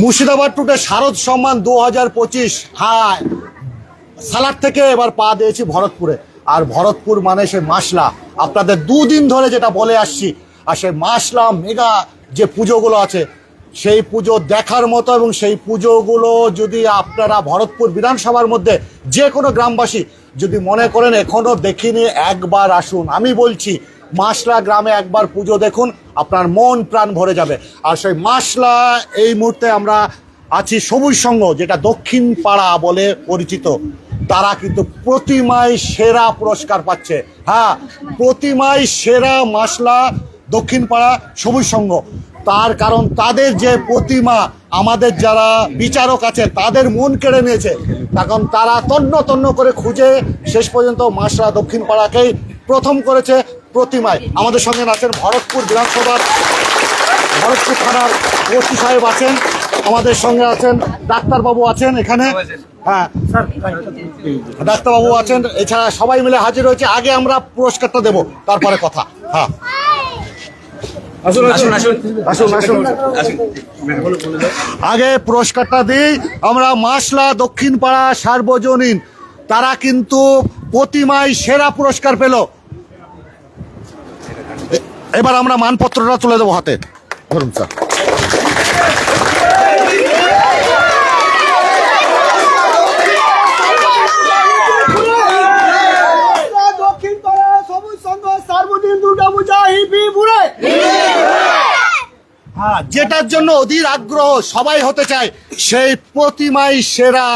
মুর্শিদাবাদ টুটে শারদ সম্মান দু হাজার পঁচিশ। হ্যাঁ। সালার থেকে এবার পা দিয়েছি ভরতপুরে। আর ভরতপুর মানে সে মাসলা। আপনাদের দুদিন ধরে যেটা বলে আসছি, আর সেই মাসলা মেগা যে পুজোগুলো আছে, সেই পুজো দেখার মতো এবং সেই পুজোগুলো যদি আপনারা ভরতপুর বিধানসভার মধ্যে যে কোনো গ্রামবাসী যদি মনে করেন, এখনও দেখিনি, একবার আসুন। আমি বলছি মাসলা গ্রামে একবার পুজো দেখুন, আপনার মন প্রাণ ভরে যাবে। আর সেই মাসলা, এই মুহূর্তে আমরা আছি সবুজ সংঘ যেটা দক্ষিণ পাড়া বলে পরিচিত। তারা কিন্তু প্রতিমায় সেরা পুরস্কার পাচ্ছে। হ্যাঁ প্রতিমায় সেরা মাসলা দক্ষিণ পাড়া সবুজ সংঘ তার কারণ তাদের যে প্রতিমা, আমাদের যারা বিচারক আছে, তাদের মন কেড়ে নিয়েছে। তখন তারা তন্ন তন্ন করে খুঁজে শেষ পর্যন্ত মাসরা দক্ষিণ পাড়াকেই প্রথম করেছে। প্রতিমায়। আমাদের সঙ্গে আছেন ভরতপুর বিধানসভার ভরতপুর থানার ওসি সাহেব আছেন। আমাদের সঙ্গে আছেন ডাক্তারবাবু আছেন এখানে। হ্যাঁ ডাক্তারবাবু আছেন। এছাড়া সবাই মিলে হাজির হয়েছে। আগে আমরা পুরস্কারটা দেব তারপরে কথা। হ্যাঁ। আসুন আসুন। আসুন আসুন। আসুন আগে পুরস্কারটা দিই। আমরা মাসলা দক্ষিণ পাড়া সার্বজনীন। তারা কিন্তু প্রতিমায় সেরা পুরস্কার পেল। এবার আমরা মানপত্রটা তুলে দেবো হাতে। ধরুন, স্যার। হ্যাঁ যেটার জন্য অধীর আগ্রহ সবাই হতে চায়, সেই প্রতিমাই সেরা,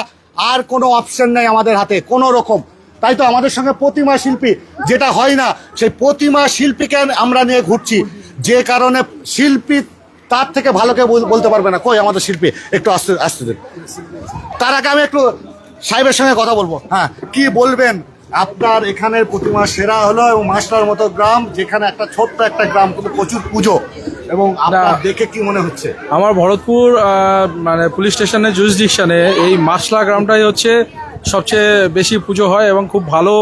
আর কোনো অপশন নেই আমাদের হাতে, কোনো রকম। তাই তো আমাদের সঙ্গে প্রতিমা শিল্পী যেটা হয় না সেই প্রতিমা শিল্পীকে আমরা নিয়ে ঘুরছি। যে কারণে শিল্পী তার থেকে ভালো কেউ বল- বলতে পারবে না। কই আমাদের শিল্পী? একটু আসতে আসতে দিন তার আগে আমি একটু সাহেবের সঙ্গে কথা বলব। হ্যাঁ কি বলবেন? আপনার এখানের প্রতিমা সেরা হলো এবং মাস্টার মতো গ্রাম যেখানে একটা ছোট্ট একটা গ্রাম কিন্তু প্রচুর পুজো। এবং আপনার দেখে কি মনে হচ্ছে? আমার ভরতপুর মানে পুলিশ স্টেশনের জুরিসডিকশনে এই মাসলা গ্রামটাই হচ্ছে সবচেয়ে বেশি পুজো হয় এবং খুব ভালো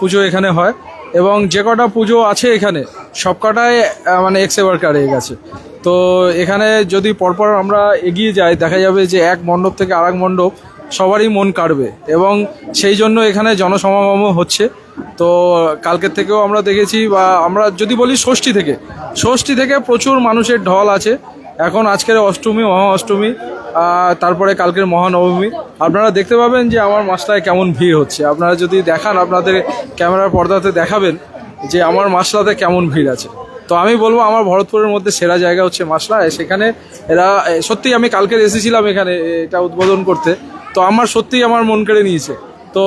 পুজো এখানে হয়। এবং যে কটা পুজো আছে এখানে, সব কটাই মানে এক্স এবার হয়ে গেছে তো এখানে যদি পরপর আমরা এগিয়ে যাই, দেখা যাবে যে এক মণ্ডপ থেকে আরেক মণ্ডপ সবারই মন কাড়বে। এবং সেই জন্য এখানে জনসমাগমও হচ্ছে। তো কালকের থেকেও আমরা দেখেছি বা আমরা যদি বলি ষষ্ঠী থেকে ষষ্ঠী থেকে প্রচুর মানুষের ঢল আছে। এখন আজকের অষ্টমী মহা অষ্টমী তারপরে কালকের মহানবমী। আপনারা দেখতে পাবেন যে আমার মাসলায় কেমন ভিড় হচ্ছে। আপনারা যদি দেখান, আপনাদের ক্যামেরার পর্দাতে দেখাবেন যে আমার মাসলাতে কেমন ভিড় আছে। তো আমি বলব, আমার ভরতপুরের মধ্যে সেরা জায়গা হচ্ছে মাসলা সেখানে এরা সত্যি আমি কালকে এসেছিলাম এখানে এটা উদ্বোধন করতে। তো আমার সত্যিই আমার মন কেড়ে নিয়েছে। তো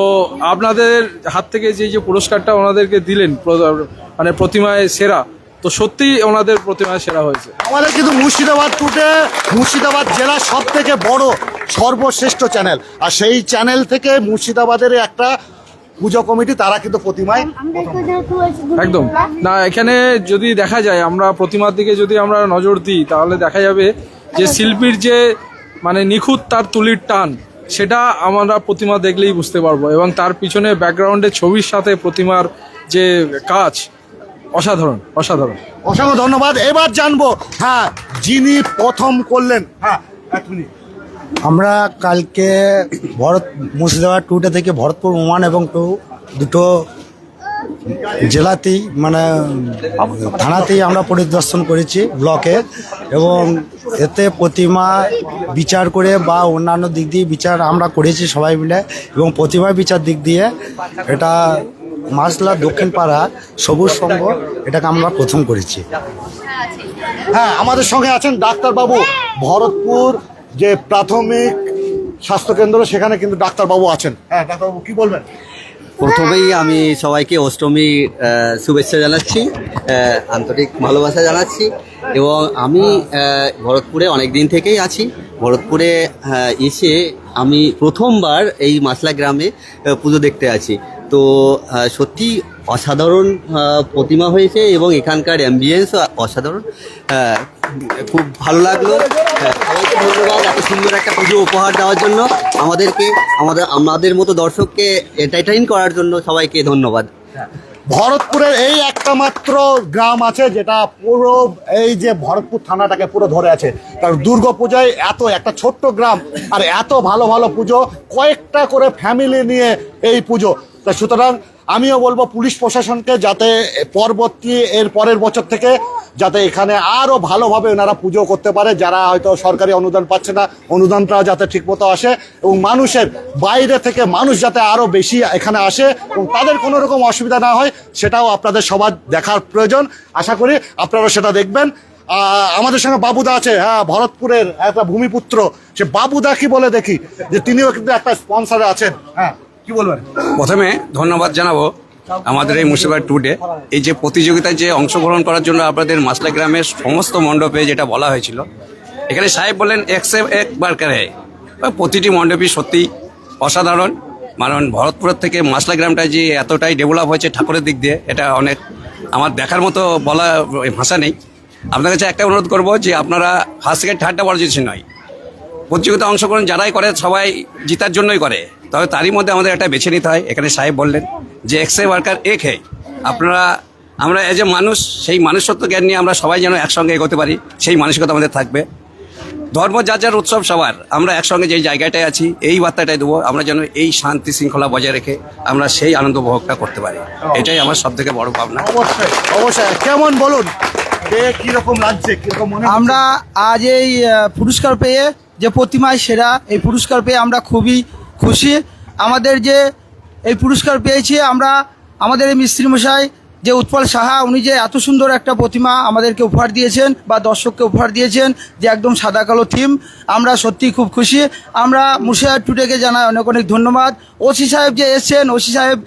আপনাদের হাত থেকে যে যে পুরস্কারটা ওনাদেরকে দিলেন মানে প্রতিমায় সেরা তো সত্যিই ওনাদের প্রতিমায় সেরা হয়েছে। আমাদের কিন্তু মুর্শিদাবাদ টুটে মুর্শিদাবাদ জেলার সব থেকে বড় সর্বশ্রেষ্ঠ চ্যানেল। আর সেই চ্যানেল থেকে মুর্শিদাবাদের একটা পুজো কমিটি তারা কিন্তু প্রতিমায় একদম। না এখানে যদি দেখা যায় আমরা প্রতিমার দিকে যদি আমরা নজর দিই তাহলে দেখা যাবে যে শিল্পীর যে মানে নিখুঁত তার তুলির টান সেটা আমরা প্রতিমা দেখলেই বুঝতে পারব। এবং তার পিছনে ব্যাকগ্রাউন্ডে ছবির সাথে প্রতিমার যে কাজ অসাধারণ অসাধারণ। অসংখ্য ধন্যবাদ। এবার জানব হ্যাঁ যিনি প্রথম করলেন। হ্যাঁ এক মিনিট। আমরা কালকে ভরত মুর্শিদাবাদ টুটা থেকে ভরতপুর ওয়ান এবং টু দুটো জেলাতেই মানে থানাতেই আমরা পরিদর্শন করেছি ব্লকে এবং এতে প্রতিমা বিচার করে বা অন্যান্য দিক দিয়ে বিচার আমরা করেছি সবাই মিলে এবং প্রতিমা বিচার দিক দিয়ে এটা মাসলা দক্ষিণ পাড়া সবুজ সংঘ, এটাকে আমরা প্রথম করেছি। হ্যাঁ আমাদের সঙ্গে আছেন ডাক্তারবাবু ভরতপুর, যে প্রাথমিক স্বাস্থ্যকেন্দ্র, সেখানে কিন্তু ডাক্তারবাবু আছেন। হ্যাঁ ডাক্তারবাবু, কি বলবেন? প্রথমেই আমি সবাইকে অষ্টমী শুভেচ্ছা জানাচ্ছি আন্তরিক ভালোবাসা জানাচ্ছি এবং আমি ভরতপুরে অনেক দিন থেকেই আছি। ভরতপুরে এসে আমি প্রথমবার এই মাসলা গ্রামে পুজো দেখতে আছি। তো সত্যি অসাধারণ প্রতিমা হয়েছে এবং এখানকার অ্যাম্বিয়েন্স অসাধারণ। খুব ভালো লাগল। হ্যাঁ, সবাইকে ধন্যবাদ। এত সুন্দর একটা পুজো উপহার দেওয়ার জন্য। আমাদেরকে আমাদের আমাদের মতো দর্শককে এন্টারটেইন করার জন্য সবাইকে ধন্যবাদ। ভরতপুরের এই একটা মাত্র গ্রাম আছে যেটা পুরো এই যে ভরতপুর থানাটাকে পুরো ধরে আছে। কারণ দুর্গা পূজায় এত একটা ছোট্ট গ্রাম আর এত ভালো ভালো পুজো কয়েকটা করে ফ্যামিলি নিয়ে এই পুজো। তা সুতরাং আমিও বলব পুলিশ প্রশাসনকে যাতে পরবর্তী এর পরের বছর থেকে যাতে এখানে আরও ভালোভাবে ওনারা পুজো করতে পারে, যারা হয়তো সরকারি অনুদান পাচ্ছে না, অনুদানটা যাতে ঠিকমতো আসে এবং মানুষের বাইরে থেকে মানুষ যাতে আরও বেশি এখানে আসে এবং তাদের কোনো রকম অসুবিধা না হয়, সেটাও আপনাদের সবার দেখার প্রয়োজন। আশা করি আপনারা সেটা দেখবেন। আমাদের সঙ্গে বাবুদা আছে হ্যাঁ ভরতপুরের একটা ভূমিপুত্র। সে বাবুদা কি বলে দেখি? যে তিনিও কিন্তু একটা স্পন্সারে আছেন হ্যাঁ। কি বলবেন? প্রথমে ধন্যবাদ জানাব আমাদের এই মুর্শিদাবাদ টুডে এই যে প্রতিযোগিতায় যে অংশগ্রহণ করার জন্য আপনাদের মাসলা গ্রামের সমস্ত মণ্ডপে যেটা বলা হয়েছিল, এখানে সাহেব বললেন একসে একবার করে। প্রতিটি মণ্ডপই সত্যি অসাধারণ। কারণ ভরতপুরের থেকে মাসলা গ্রামটা যে এতটাই ডেভেলপ হয়েছে ঠাকুরের দিক দিয়ে, এটা অনেক আমার দেখার মতো বলা ভাষা নেই। আপনার কাছে একটা অনুরোধ করব যে আপনারা ফার্স্ট সেকেন্ড থার্ডটা বড় জিনিস নয় প্রতিযোগিতা অংশগ্রহণ যারাই করে সবাই জিতার জন্যই করে। তবে তারই মধ্যে আমাদের একটা বেছে নিতে হয়। এখানে সাহেব বললেন যে এক্সে ওয়ার্কার এক হে আপনারা আমরা এজ এ মানুষ সেই মানুষত্ব জ্ঞান নিয়ে আমরা সবাই যেন একসঙ্গে এগোতে পারি সেই মানসিকতা আমাদের থাকবে। ধর্ম যার যার উৎসব সবার আমরা একসঙ্গে যেই জায়গাটায় আছি এই বার্তাটাই দেবো আমরা যেন এই শান্তি শৃঙ্খলা বজায় রেখে আমরা সেই আনন্দ উপভোগটা করতে পারি। এটাই আমার সব থেকে বড় ভাবনা। অবশ্যই অবশ্যই। কেমন বলুন? কে কীরকম লাগছে মনে? আমরা আজ এই পুরস্কার পেয়ে যে প্রতিমায় সেরা এই পুরস্কার পেয়ে আমরা খুবই খুশি। আমাদের যে এই পুরস্কার পেয়েছি, আমরা আমাদের এই মিস্ত্রি মশাই, যে উৎপল সাহা, উনি যে এত সুন্দর একটা প্রতিমা আমাদেরকে উপহার দিয়েছেন বা দর্শককে উপহার দিয়েছেন, যে একদম সাদা কালো থিম, আমরা সত্যি খুব খুশি। আমরা মুর্শিদাবাদ টুডেকে জানাই অনেক অনেক ধন্যবাদ। ওসি সাহেব যে এসছেন, ওসি সাহেব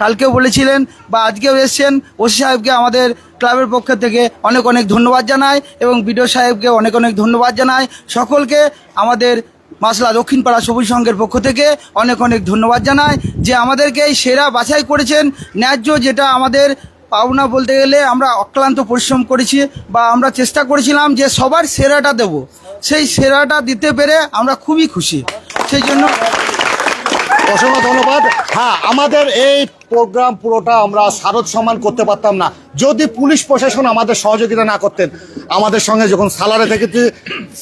কালকেও বলেছিলেন বা আজকেও এসছেন, ওসি সাহেবকে আমাদের ক্লাবের পক্ষ থেকে অনেক অনেক ধন্যবাদ জানাই এবং বিডিও সাহেবকে অনেক অনেক ধন্যবাদ জানাই। সকলকে আমাদের মাসলা দক্ষিণ পাড়া সবুজ সংঘের পক্ষ থেকে অনেক অনেক ধন্যবাদ জানাই যে আমাদেরকে এই সেরা বাছাই করেছেন। ন্যায্য যেটা আমাদের পাওনা বলতে গেলে আমরা অক্লান্ত পরিশ্রম করেছি বা আমরা চেষ্টা করেছিলাম যে সবার সেরাটা দেব। সেই সেরাটা দিতে পেরে আমরা খুবই খুশি। সেই জন্য অসংখ্য ধন্যবাদ। হ্যাঁ আমাদের এই প্রোগ্রাম পুরোটা আমরা শারদ সম্মান করতে পারতাম না। যদি পুলিশ প্রশাসন আমাদের সহযোগিতা না করতেন, আমাদের সঙ্গে যখন সালারে থেকেছি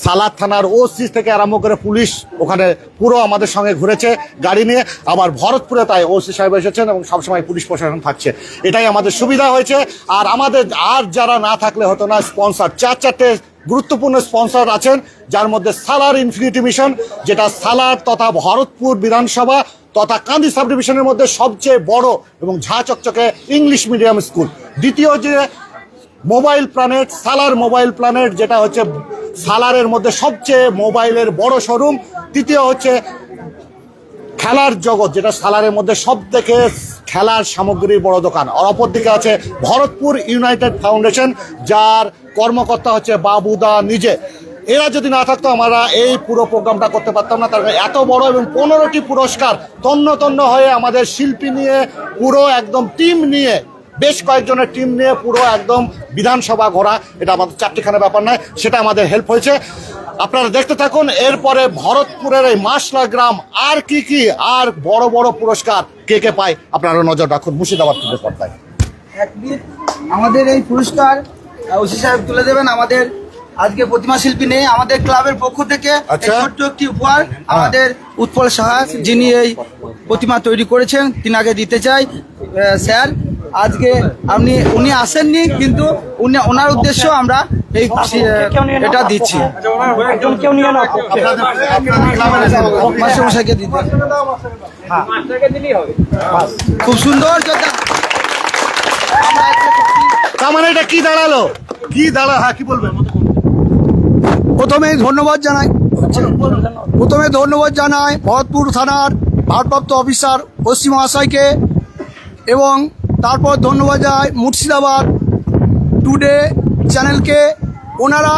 সালার থানার ওসি থেকে আরম্ভ করে পুলিশ ওখানে পুরো আমাদের সঙ্গে ঘুরেছে, গাড়ি নিয়ে। আবার ভরতপুরে তাই ওসি সাহেব এসেছেন এবং সবসময় পুলিশ প্রশাসন থাকছে। এটাই আমাদের সুবিধা হয়েছে। আর আমাদের, আর যারা না থাকলে হতো না, স্পন্সর। চার চারটে গুরুত্বপূর্ণ স্পন্সর আছেন, যার মধ্যে সালার ইনফিনিটি মিশন, যেটা সালার তথা ভরতপুর বিধানসভা তথা কান্দি সাব ডিভিশনের মধ্যে সবচেয়ে বড় এবং ঝা চকচকে ইংলিশ মিডিয়াম স্কুল। দ্বিতীয় যে mobile planet, Salar mobile planet, যেটা হচ্ছে সালারের মধ্যে সবচেয়ে মোবাইলের বড় শোরুম। তৃতীয় হচ্ছে খেলার জগৎ, যেটা সালারের মধ্যে সব থেকে খেলার সামগ্রীর বড় দোকান। আর অপরদিকে আছে ভরতপুর ইউনাইটেড ফাউন্ডেশন, যার কর্মকর্তা হচ্ছে বাবুদা নিজে। এরা যদি না থাকতো, আমরা এই পুরো প্রোগ্রামটা করতে পারতাম না। তার এত বড় এবং পনেরোটি পুরস্কার তন্ন তন্ন হয়ে আমাদের শিল্পী নিয়ে, পুরো একদম টিম নিয়ে, বেশ কয়েকজনের টিম নিয়ে পুরো একদম বিধানসভা ঘোরা। এটা আমাদের চারটিখানা ব্যাপার নয়, সেটা আমাদের হেল্প হয়েছে। আপনারা দেখতে থাকুন এরপরে ভরতপুরের এই মাসলা গ্রাম আর কি কি আর বড় বড় পুরস্কার কে কে পায় আপনারা নজর রাখুন মুর্শিদাবাদ থেকে পর্দায়। আমাদের এই পুরস্কার ওসি সাহেব তুলে দেবেন আমাদের আজকে প্রতিমা শিল্পী নেই আমাদের ক্লাবের পক্ষ থেকে আচ্ছা। ছোট্ট একটি উপহার আমাদের উৎপল সাহা যিনি এই প্রতিমা তৈরি করেছেন তিনাকে দিতে চাই। স্যার আজকে আপনি উনি আসেননি কিন্তু উনি ওনার উদ্দেশ্য আমরা এই এটা দিচ্ছি। মাস্টারমশাইকে দিতে। খুব সুন্দর তার মানে এটা কি দাঁড়াল? কি দাঁড়া হ্যাঁ কি বলবেন? প্রথমে ধন্যবাদ জানাই। প্রথমে ধন্যবাদ জানাই ভরতপুর থানার ভারপ্রাপ্ত অফিসার পশ্চিম মহাশয়কে এবং তারপর ধন্যবাদ জানাই মুর্শিদাবাদ টুডে চ্যানেলকে ওনারা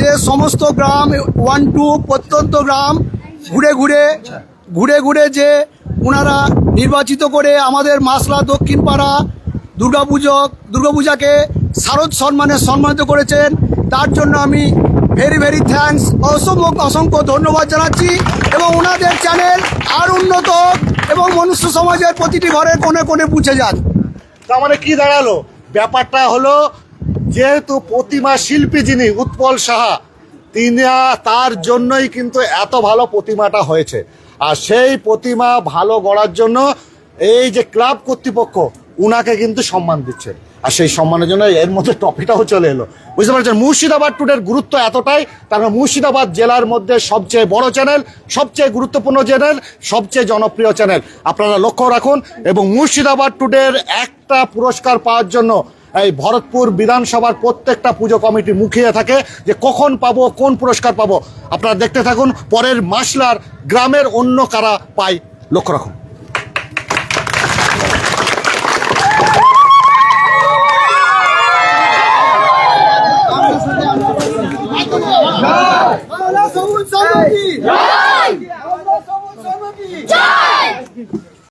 যে সমস্ত গ্রাম ওয়ান টু প্রত্যন্ত গ্রাম ঘুরে ঘুরে ঘুরে ঘুরে যে ওনারা নির্বাচিত করে আমাদের মাসলা দক্ষিণ পাড়া দুর্গাপুজো, দুর্গাপূজাকে শারদ সম্মানে সম্মানিত করেছেন, তার জন্য আমি ভেরি ভেরি থ্যাঙ্কস অসংখ্য অসংখ্য ধন্যবাদ জানাচ্ছি এবং ওনাদের চ্যানেল আর উন্নত এবং মনুষ্য সমাজের প্রতিটি ঘরে কোণে কোণে পুছে যান তার মানে কি দাঁড়াল? ব্যাপারটা হলো যেহেতু প্রতিমা শিল্পী যিনি উৎপল সাহা, তিনি তার জন্যই কিন্তু এত ভালো প্রতিমাটা হয়েছে। আর সেই প্রতিমা ভালো গড়ার জন্য এই যে ক্লাব কর্তৃপক্ষ, উনাকে কিন্তু সম্মান দিচ্ছে। আর সেই সম্মানের জন্য এর মধ্যে টপিটাও চলে এলো। বুঝতে পারছেন? মুর্শিদাবাদ টুডের গুরুত্ব এতটাই কারণ মুর্শিদাবাদ জেলার মধ্যে সবচেয়ে বড় চ্যানেল, সবচেয়ে গুরুত্বপূর্ণ চ্যানেল, সবচেয়ে জনপ্রিয় চ্যানেল। আপনারা লক্ষ্য রাখুন, এবং মুর্শিদাবাদ টুডের একটা পুরস্কার পাওয়ার জন্য এই ভরতপুর বিধানসভার প্রত্যেকটা পুজো কমিটি মুখিয়ে থাকে যে কখন পাবো, কোন পুরস্কার পাবো। আপনারা দেখতে থাকুন, পরের মাসলার গ্রামের অন্য কারা পায়, লক্ষ্য রাখুন।